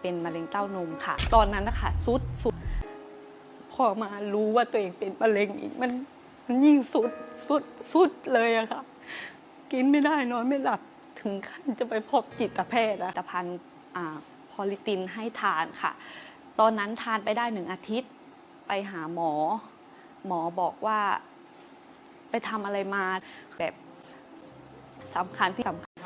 เป็นมะเร็งเต้านมค่ะ ตอนนั้นนะคะสุดสุดพอมารู้ว่าตัวเองเป็นมะเร็งอีกมันมันยิ่งสุดสุดสุดเลยอะค่ะ กินไม่ได้นอนไม่หลับถึงขั้นจะไปพบจิตแพทย์อะผลิตภัณฑ์อ่าพอลิตินให้ทานค่ะ ตอนนั้นทานไปได้หนึ่งอาทิตย์ ไปหาหมอ หมอบอกว่า ไปทำอะไรมาแบบสำคัญที่สำคัญ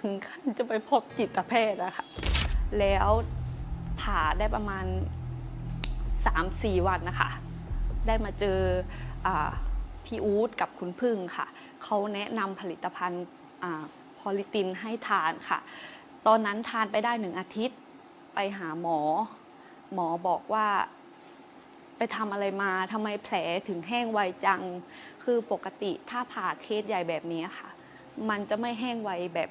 ถึงขั้นจะไปพบจิตแพทย์อะค่ะแล้วผ่าได้ประมาณ 3-4 วันนะคะ ได้มาเจออพี่อู๊ดกับคุณพึ่งค่ะ เขาแนะนำผลิตภัณฑ์พอลิตินให้ทานค่ะ ตอนนั้นทานไปได้หนึ่งอาทิตย์ ไปหาหมอ หมอบอกว่าไปทำอะไรมาทำไมแผลถึงแห้งไวจัง คือปกติถ้าผ่าเคสใหญ่แบบนี้ค่ะ มันจะไม่แห้งไวแบบ